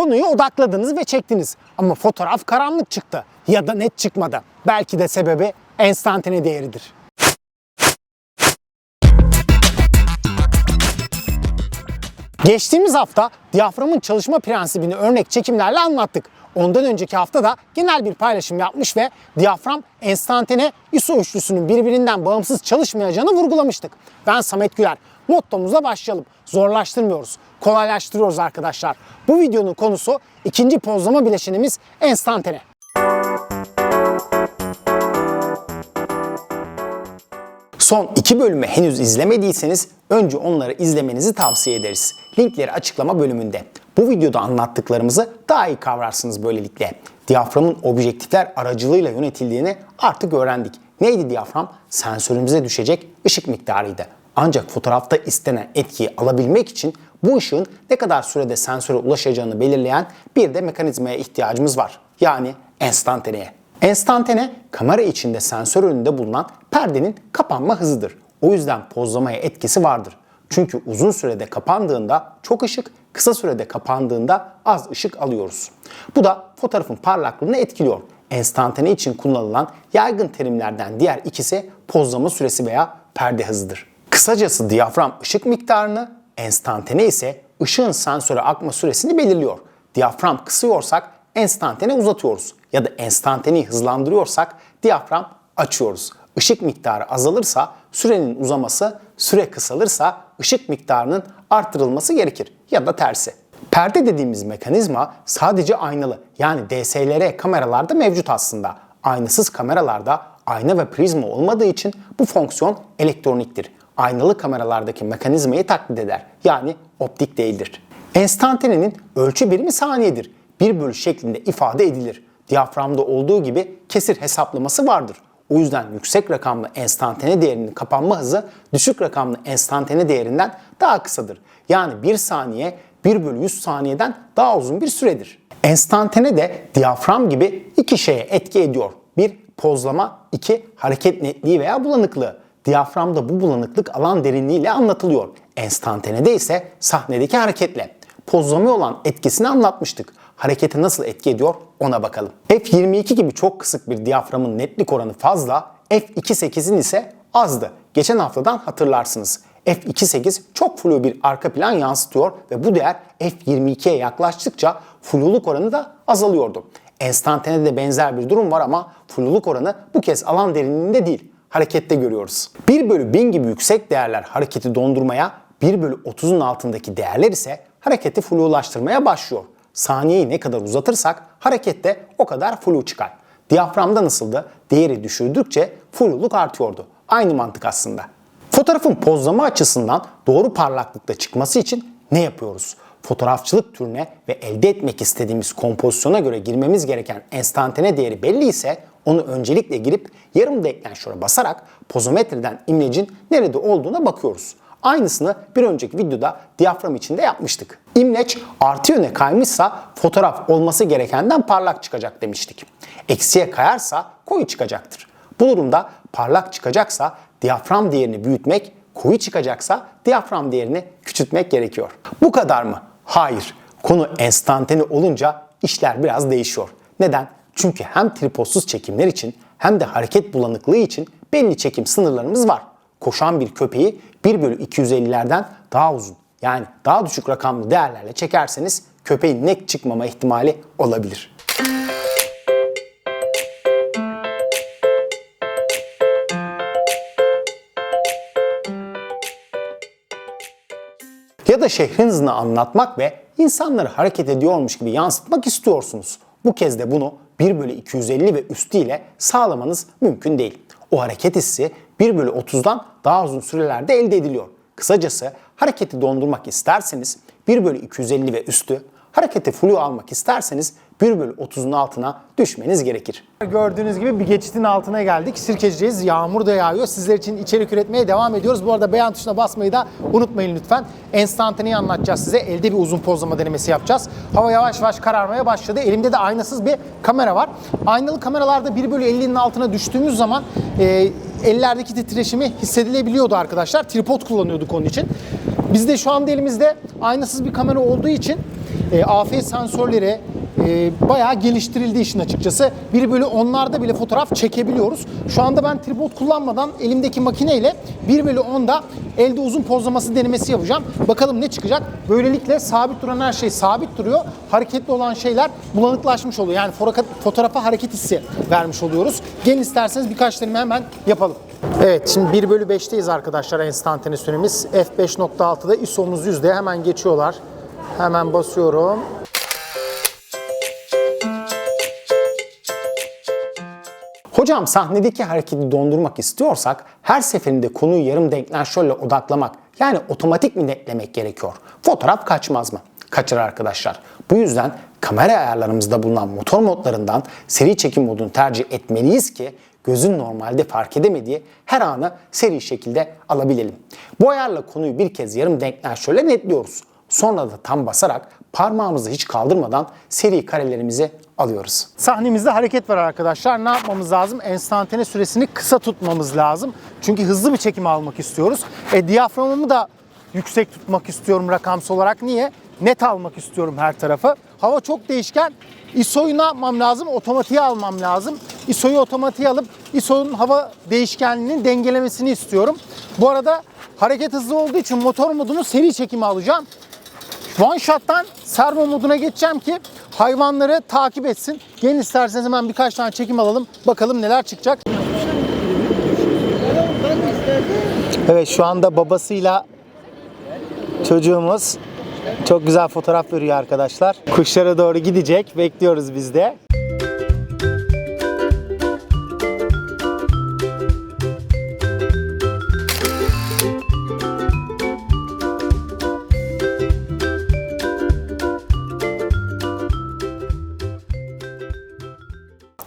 Konuyu odakladınız ve çektiniz ama fotoğraf karanlık çıktı ya da net çıkmadı. Belki de sebebi enstantane değeridir. Geçtiğimiz hafta diyaframın çalışma prensibini örnek çekimlerle anlattık. Ondan önceki hafta da genel bir paylaşım yapmış ve diyafram enstantane ISO üçlüsünün birbirinden bağımsız çalışmayacağını vurgulamıştık. Ben Samet Güler. Mottomuzla başlayalım. Zorlaştırmıyoruz, kolaylaştırıyoruz arkadaşlar. Bu videonun konusu ikinci pozlama bileşenimiz enstantane. Son iki bölümü henüz izlemediyseniz önce onları izlemenizi tavsiye ederiz. Linkleri açıklama bölümünde. Bu videoda anlattıklarımızı daha iyi kavrarsınız böylelikle. Diyaframın objektifler aracılığıyla yönetildiğini artık öğrendik. Neydi diyafram? Sensörümüze düşecek ışık miktarıydı. Ancak fotoğrafta istenen etkiyi alabilmek için bu ışığın ne kadar sürede sensöre ulaşacağını belirleyen bir de mekanizmaya ihtiyacımız var. Yani enstantaneye. Enstantane kamera içinde sensör önünde bulunan perdenin kapanma hızıdır. O yüzden pozlamaya etkisi vardır. Çünkü uzun sürede kapandığında çok ışık, kısa sürede kapandığında az ışık alıyoruz. Bu da fotoğrafın parlaklığını etkiliyor. Enstantane için kullanılan yaygın terimlerden diğer ikisi pozlama süresi veya perde hızıdır. Kısacası diyafram ışık miktarını, enstantane ise ışığın sensöre akma süresini belirliyor. Diyafram kısıyorsak enstantane uzatıyoruz ya da enstantaneyi hızlandırıyorsak diyafram açıyoruz. Işık miktarı azalırsa sürenin uzaması, süre kısalırsa ışık miktarının artırılması gerekir ya da tersi. Perde dediğimiz mekanizma sadece aynalı yani DSLR kameralarda mevcut aslında. Aynasız kameralarda ayna ve prizma olmadığı için bu fonksiyon elektroniktir. Aynalı kameralardaki mekanizmayı taklit eder. Yani optik değildir. Enstantanenin ölçü birimi saniyedir. 1 bölü şeklinde ifade edilir. Diyaframda olduğu gibi kesir hesaplaması vardır. O yüzden yüksek rakamlı enstantane değerinin kapanma hızı düşük rakamlı enstantane değerinden daha kısadır. Yani 1 saniye 1 bölü 100 saniyeden daha uzun bir süredir. Enstantane de diyafram gibi iki şeye etki ediyor. Bir pozlama, iki hareket netliği veya bulanıklığı. Diyaframda bu bulanıklık alan derinliğiyle anlatılıyor. Enstantanede ise sahnedeki hareketle. Pozlama olan etkisini anlatmıştık. Harekete nasıl etki ediyor ona bakalım. F22 gibi çok kısık bir diyaframın netlik oranı fazla, F28'in ise azdı. Geçen haftadan hatırlarsınız. F28 çok flu bir arka plan yansıtıyor ve bu değer F22'ye yaklaştıkça fluluk oranı da azalıyordu. Enstantanede de benzer bir durum var ama fluluk oranı bu kez alan derinliğinde değil, harekette görüyoruz. 1 bölü 1000 gibi yüksek değerler hareketi dondurmaya, 1 bölü 30'un altındaki değerler ise hareketi flulaştırmaya başlıyor. Saniyeyi ne kadar uzatırsak harekette o kadar flu çıkar. Diyaframda nasıldı? Değeri düşürdükçe fluluk artıyordu. Aynı mantık aslında. Fotoğrafın pozlama açısından doğru parlaklıkta çıkması için ne yapıyoruz? Fotoğrafçılık türüne ve elde etmek istediğimiz kompozisyona göre girmemiz gereken enstantane değeri belli ise onu öncelikle girip yarım deklanşöre basarak pozometreden imlecin nerede olduğuna bakıyoruz. Aynısını bir önceki videoda diyafram içinde yapmıştık. İmleç artı yöne kaymışsa fotoğraf olması gerekenden parlak çıkacak demiştik. Eksiye kayarsa koyu çıkacaktır. Bu durumda parlak çıkacaksa diyafram değerini büyütmek, koyu çıkacaksa diyafram değerini küçültmek gerekiyor. Bu kadar mı? Hayır. Konu enstantane olunca işler biraz değişiyor. Neden? Çünkü hem tripodsuz çekimler için hem de hareket bulanıklığı için belli çekim sınırlarımız var. Koşan bir köpeği 1 bölü 250'lerden daha uzun yani daha düşük rakamlı değerlerle çekerseniz köpeğin net çıkmama ihtimali olabilir. Ya da şehrin hızını anlatmak ve insanları hareket ediyormuş gibi yansıtmak istiyorsunuz. Bu kez de bunu 1 bölü 250 ve üstü ile sağlamanız mümkün değil. O hareket hissi 1 bölü 30'dan daha uzun sürelerde elde ediliyor. Kısacası hareketi dondurmak isterseniz 1 bölü 250 ve üstü, hareketi flu almak isterseniz 1 bölü 30'un altına düşmeniz gerekir. Gördüğünüz gibi bir geçitin altına geldik. Sirkecideyiz. Yağmur da yağıyor. Sizler için içerik üretmeye devam ediyoruz. Bu arada beğen tuşuna basmayı da unutmayın lütfen. Enstantaneyi anlatacağız size. Elde bir uzun pozlama denemesi yapacağız. Hava yavaş yavaş kararmaya başladı. Elimde de aynasız bir kamera var. Aynalı kameralarda 1 bölü 50'nin altına düştüğümüz zaman e, ellerdeki titreşimi hissedilebiliyordu arkadaşlar. Tripod kullanıyorduk onun için. Bizde şu anda elimizde aynasız bir kamera olduğu için E, AF sensörleri e, bayağı geliştirildi işin açıkçası. 1 bölü 10'larda bile fotoğraf çekebiliyoruz. Şu anda ben tripod kullanmadan elimdeki makineyle 1 bölü 10'da elde uzun pozlaması denemesi yapacağım. Bakalım ne çıkacak? Böylelikle sabit duran her şey sabit duruyor. Hareketli olan şeyler bulanıklaşmış oluyor. Yani fotoğrafa hareket hissi vermiş oluyoruz. Gelin isterseniz birkaç deneme hemen yapalım. Evet şimdi 1 bölü 5'teyiz arkadaşlar enstantane süremiz. F5.6'da ISO'muz yüzde hemen geçiyorlar. Hemen basıyorum. Hocam sahnedeki hareketi dondurmak istiyorsak her seferinde konuyu yarım denklenşörle odaklamak yani otomatik mi netlemek gerekiyor? Fotoğraf kaçmaz mı? Kaçır arkadaşlar. Bu yüzden kamera ayarlarımızda bulunan motor modlarından seri çekim modunu tercih etmeliyiz ki gözün normalde fark edemediği her anı seri şekilde alabilelim. Bu ayarla konuyu bir kez yarım denklenşörle netliyoruz. Sonra da tam basarak parmağımızı hiç kaldırmadan seri karelerimizi alıyoruz. Sahnemizde hareket var arkadaşlar. Ne yapmamız lazım? Enstantane süresini kısa tutmamız lazım. Çünkü hızlı bir çekim almak istiyoruz. E, diyaframımı da yüksek tutmak istiyorum rakamsal olarak. Niye? Net almak istiyorum her tarafı. Hava çok değişken. ISO'yu ne yapmam lazım? Otomatiğe almam lazım. ISO'yu otomatiğe alıp ISO'nun hava değişkenliğinin dengelemesini istiyorum. Bu arada hareket hızlı olduğu için motor modunu seri çekimi alacağım. One shot'tan servo moduna geçeceğim ki hayvanları takip etsin. Gelin isterseniz hemen birkaç tane çekim alalım. Bakalım neler çıkacak. Evet şu anda babasıyla çocuğumuz çok güzel fotoğraf veriyor arkadaşlar. Kuşlara doğru gidecek. Bekliyoruz biz de.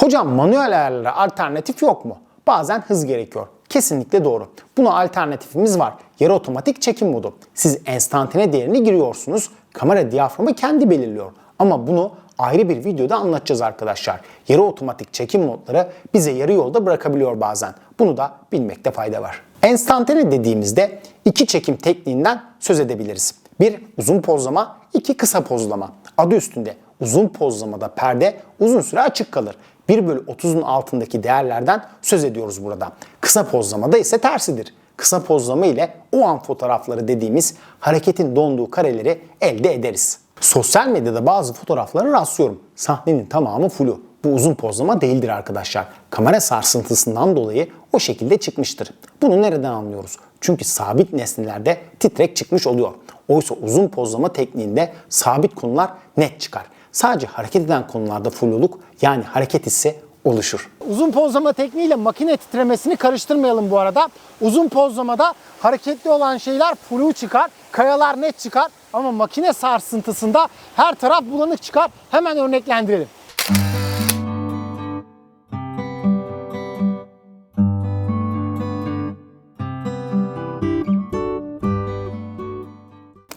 Hocam manuel ayarlara alternatif yok mu? Bazen hız gerekiyor. Kesinlikle doğru. Buna alternatifimiz var. Yarı otomatik çekim modu. Siz enstantane değerini giriyorsunuz. Kamera diyaframı kendi belirliyor. Ama bunu ayrı bir videoda anlatacağız arkadaşlar. Yarı otomatik çekim modları bize yarı yolda bırakabiliyor bazen. Bunu da bilmekte fayda var. Enstantane dediğimizde iki çekim tekniğinden söz edebiliriz. Bir uzun pozlama, iki kısa pozlama. Adı üstünde uzun pozlamada perde uzun süre açık kalır. 1 bölü 30'un altındaki değerlerden söz ediyoruz burada. Kısa pozlamada ise tersidir. Kısa pozlama ile o an fotoğrafları dediğimiz hareketin donduğu kareleri elde ederiz. Sosyal medyada bazı fotoğraflara rastlıyorum. Sahnenin tamamı flu. Bu uzun pozlama değildir arkadaşlar. Kamera sarsıntısından dolayı o şekilde çıkmıştır. Bunu nereden anlıyoruz? Çünkü sabit nesnelerde titrek çıkmış oluyor. Oysa uzun pozlama tekniğinde sabit konular net çıkar. Sadece hareket eden konularda fluluk yani hareket hissi oluşur. Uzun pozlama tekniğiyle makine titremesini karıştırmayalım bu arada. Uzun pozlamada hareketli olan şeyler flu çıkar, kayalar net çıkar ama makine sarsıntısında her taraf bulanık çıkar. Hemen örneklendirelim.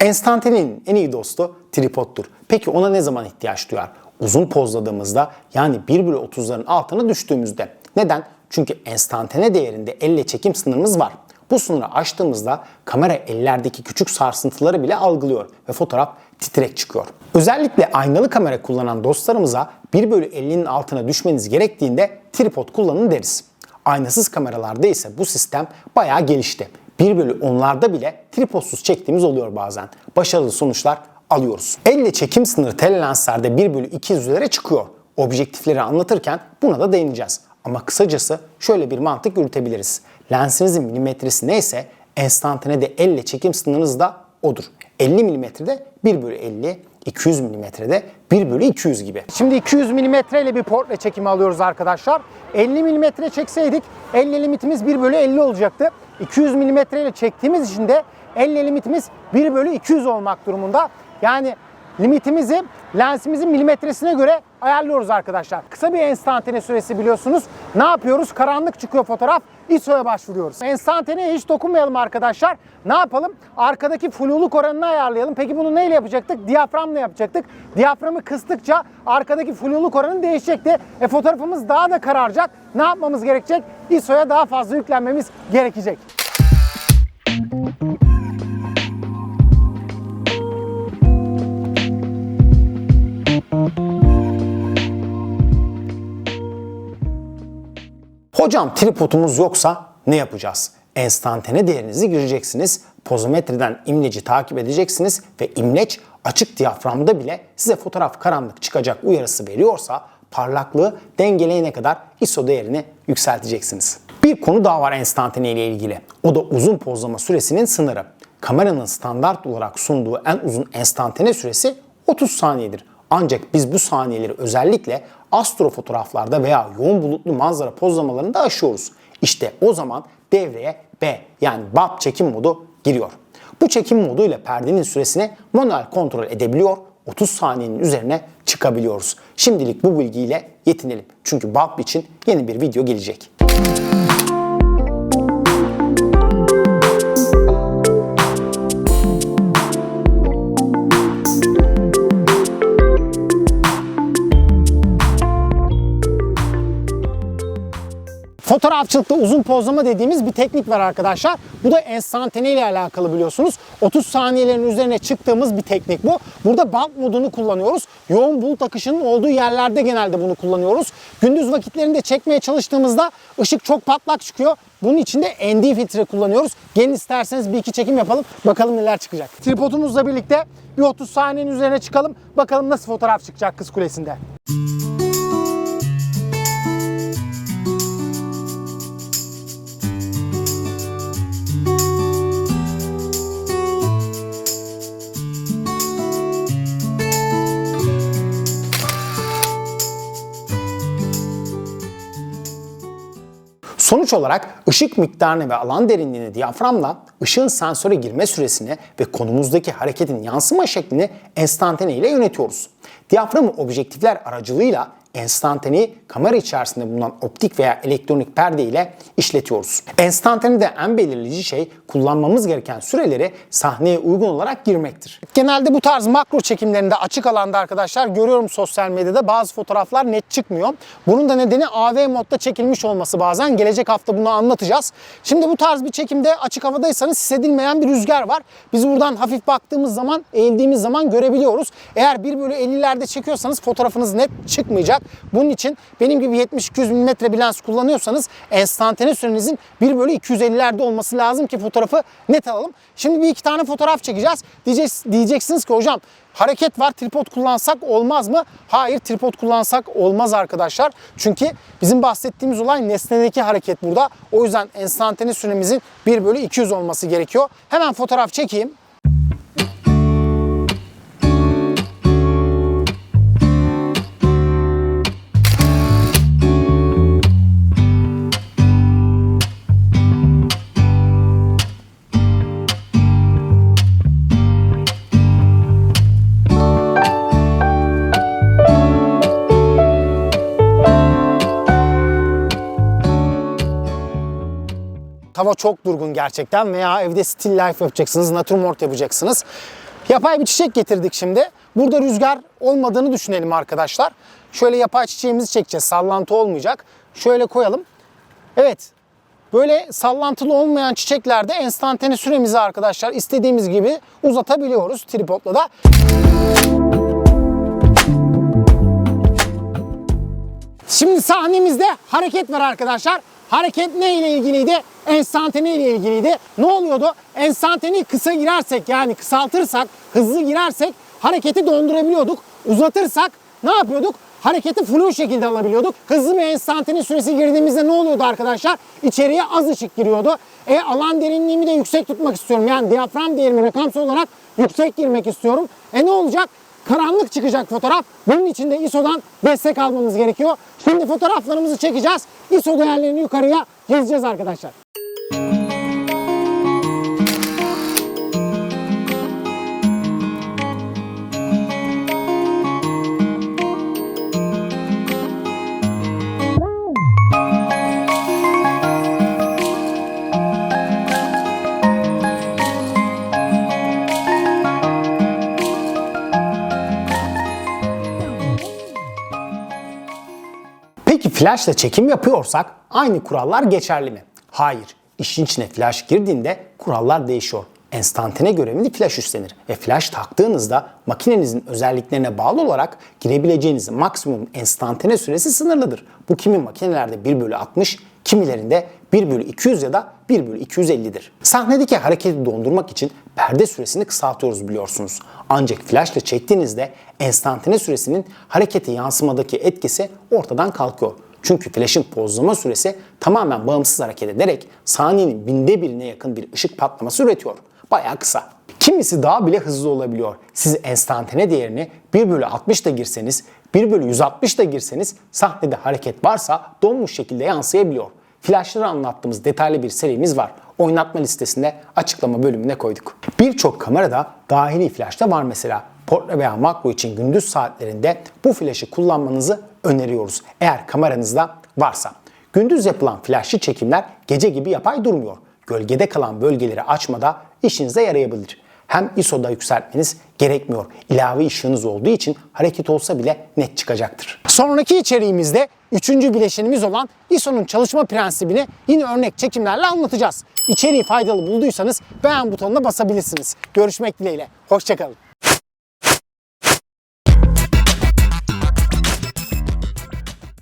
Enstantanenin en iyi dostu tripodtur. Peki ona ne zaman ihtiyaç duyar? Uzun pozladığımızda yani 1 bölü 30'ların altına düştüğümüzde. Neden? Çünkü enstantane değerinde elle çekim sınırımız var. Bu sınırı aştığımızda kamera ellerdeki küçük sarsıntıları bile algılıyor ve fotoğraf titrek çıkıyor. Özellikle aynalı kamera kullanan dostlarımıza 1 bölü 50'nin altına düşmeniz gerektiğinde tripod kullanın deriz. Aynasız kameralarda ise bu sistem bayağı gelişti. 1 bölü 10'larda bile tripodsuz çektiğimiz oluyor bazen. Başarılı sonuçlar alıyoruz. Elle çekim sınırı telelenserde 1 bölü 200'lere çıkıyor. Objektifleri anlatırken buna da değineceğiz. Ama kısacası şöyle bir mantık yürütebiliriz. Lensinizin milimetresi neyse enstantane de elle çekim sınırınız da odur. 50 milimetrede 1 bölü 50, 200 milimetrede 1 bölü 200 gibi. Şimdi 200 mm ile bir portre çekimi alıyoruz arkadaşlar. 50 mm çekseydik elle limitimiz 1 bölü 50 olacaktı. 200 mm ile çektiğimiz için de elle limitimiz 1 bölü 200 olmak durumunda. Yani limitimizi lensimizin milimetresine göre ayarlıyoruz arkadaşlar. Kısa bir enstantane süresi biliyorsunuz. Ne yapıyoruz? Karanlık çıkıyor fotoğraf. ISO'ya başvuruyoruz. Enstantaneye hiç dokunmayalım arkadaşlar. Ne yapalım? Arkadaki fluluk oranını ayarlayalım. Peki bunu neyle yapacaktık? Diyaframla yapacaktık. Diyaframı kıstıkça arkadaki fluluk oranı değişecekti. E fotoğrafımız daha da kararacak. Ne yapmamız gerekecek? ISO'ya daha fazla yüklenmemiz gerekecek. Hocam tripodumuz yoksa ne yapacağız? Enstantane değerinizi gireceksiniz. Pozometreden imleci takip edeceksiniz ve imleç açık diyaframda bile size fotoğraf karanlık çıkacak uyarısı veriyorsa parlaklığı dengeleyene kadar ISO değerini yükselteceksiniz. Bir konu daha var enstantane ile ilgili. O da uzun pozlama süresinin sınırı. Kameranın standart olarak sunduğu en uzun enstantane süresi 30 saniyedir. Ancak biz bu saniyeleri özellikle astro fotoğraflarda veya yoğun bulutlu manzara pozlamalarında aşıyoruz. İşte o zaman devreye B yani BAP çekim modu giriyor. Bu çekim modu ile perdenin süresini manuel kontrol edebiliyor, 30 saniyenin üzerine çıkabiliyoruz. Şimdilik bu bilgiyle yetinelim. Çünkü BAP için yeni bir video gelecek. Fotoğrafçılıkta uzun pozlama dediğimiz bir teknik var arkadaşlar. Bu da enstantane ile alakalı biliyorsunuz. 30 saniyelerin üzerine çıktığımız bir teknik bu. Burada bulk modunu kullanıyoruz. Yoğun bulut akışının olduğu yerlerde genelde bunu kullanıyoruz. Gündüz vakitlerinde çekmeye çalıştığımızda ışık çok patlak çıkıyor. Bunun için de ND filtre kullanıyoruz. Gelin isterseniz bir iki çekim yapalım. Bakalım neler çıkacak. Tripodumuzla birlikte bir 30 saniyenin üzerine çıkalım. Bakalım nasıl fotoğraf çıkacak Kız Kulesi'nde. Sonuç olarak ışık miktarını ve alan derinliğini diyaframla ışığın sensöre girme süresini ve konumuzdaki hareketin yansıma şeklini enstantane ile yönetiyoruz. Diyaframı objektifler aracılığıyla enstantaneyi kamera içerisinde bulunan optik veya elektronik perde ile işletiyoruz. Enstantanede en belirleyici şey kullanmamız gereken süreleri sahneye uygun olarak girmektir. Genelde bu tarz makro çekimlerinde açık alanda arkadaşlar görüyorum sosyal medyada bazı fotoğraflar net çıkmıyor. Bunun da nedeni AV modda çekilmiş olması bazen. Gelecek hafta bunu anlatacağız. Şimdi bu tarz bir çekimde açık havadaysanız hissedilmeyen bir rüzgar var. Biz buradan hafif baktığımız zaman, eğildiğimiz zaman görebiliyoruz. Eğer 1 bölü 50'lerde çekiyorsanız fotoğrafınız net çıkmayacak. Bunun için benim gibi 70-200 mm bir lens kullanıyorsanız enstantane sürenizin 1 bölü 250'lerde olması lazım ki fotoğrafı net alalım. Şimdi bir iki tane fotoğraf çekeceğiz. Diyeceksiniz ki hocam hareket var tripod kullansak olmaz mı? Hayır tripod kullansak olmaz arkadaşlar. Çünkü bizim bahsettiğimiz olay nesnedeki hareket burada. O yüzden enstantane süremizin 1 bölü 200 olması gerekiyor. Hemen fotoğraf çekeyim. Hava çok durgun gerçekten veya evde still life yapacaksınız, natürmort yapacaksınız. Yapay bir çiçek getirdik şimdi. Burada rüzgar olmadığını düşünelim arkadaşlar. Şöyle yapay çiçeğimizi çekeceğiz. Sallantı olmayacak. Şöyle koyalım. Evet. Böyle sallantılı olmayan çiçeklerde enstantane süremizi arkadaşlar istediğimiz gibi uzatabiliyoruz tripodla da. Şimdi sahnemizde hareket var arkadaşlar. Hareket ne ile ilgiliydi? Enstantane ile ilgiliydi. Ne oluyordu? Enstantaneyi kısa girersek yani kısaltırsak, hızlı girersek hareketi dondurabiliyorduk. Uzatırsak ne yapıyorduk? Hareketi flu şekilde alabiliyorduk. Hızlı bir enstantane süresi girdiğimizde ne oluyordu arkadaşlar? İçeriye az ışık giriyordu. E alan derinliğimi de yüksek tutmak istiyorum. Yani diyafram değerimi rakamsal olarak yüksek girmek istiyorum. E ne olacak? Karanlık çıkacak fotoğraf. Bunun için de ISO'dan destek almamız gerekiyor. Şimdi fotoğraflarımızı çekeceğiz. ISO değerlerini yukarıya yazacağız arkadaşlar. Peki flashla çekim yapıyorsak aynı kurallar geçerli mi? Hayır. İşin içine flash girdiğinde kurallar değişiyor. Enstantane görevini flash üstlenir ve flash taktığınızda makinenizin özelliklerine bağlı olarak girebileceğiniz maksimum enstantane süresi sınırlıdır. Bu kimi makinelerde 1 bölü 60, Kimilerinde 1 bölü 200 ya da 1 bölü 250'dir. Sahnedeki hareketi dondurmak için perde süresini kısaltıyoruz biliyorsunuz. Ancak flaşla çektiğinizde enstantane süresinin harekete yansımadaki etkisi ortadan kalkıyor. Çünkü flaşın pozlama süresi tamamen bağımsız hareket ederek saniyenin binde birine yakın bir ışık patlaması üretiyor. Bayağı kısa. Kimisi daha bile hızlı olabiliyor. Siz enstantane değerini 1 bölü 60 da girseniz, 1 bölü 160 da girseniz sahnede hareket varsa donmuş şekilde yansıyabiliyor. Flashları anlattığımız detaylı bir serimiz var. Oynatma listesinde açıklama bölümüne koyduk. Birçok kamerada dahili flash da var mesela. Portre veya makro için gündüz saatlerinde bu flaşı kullanmanızı öneriyoruz. Eğer kameranızda varsa. Gündüz yapılan flashlı çekimler gece gibi yapay durmuyor. Gölgede kalan bölgeleri açmada işinize yarayabilir. Hem ISO'da yükseltmeniz gerekmiyor. İlave ışığınız olduğu için hareket olsa bile net çıkacaktır. Sonraki içeriğimizde üçüncü bileşenimiz olan ISO'nun çalışma prensibini yine örnek çekimlerle anlatacağız. İçeriği faydalı bulduysanız beğen butonuna basabilirsiniz. Görüşmek dileğiyle. Hoşçakalın.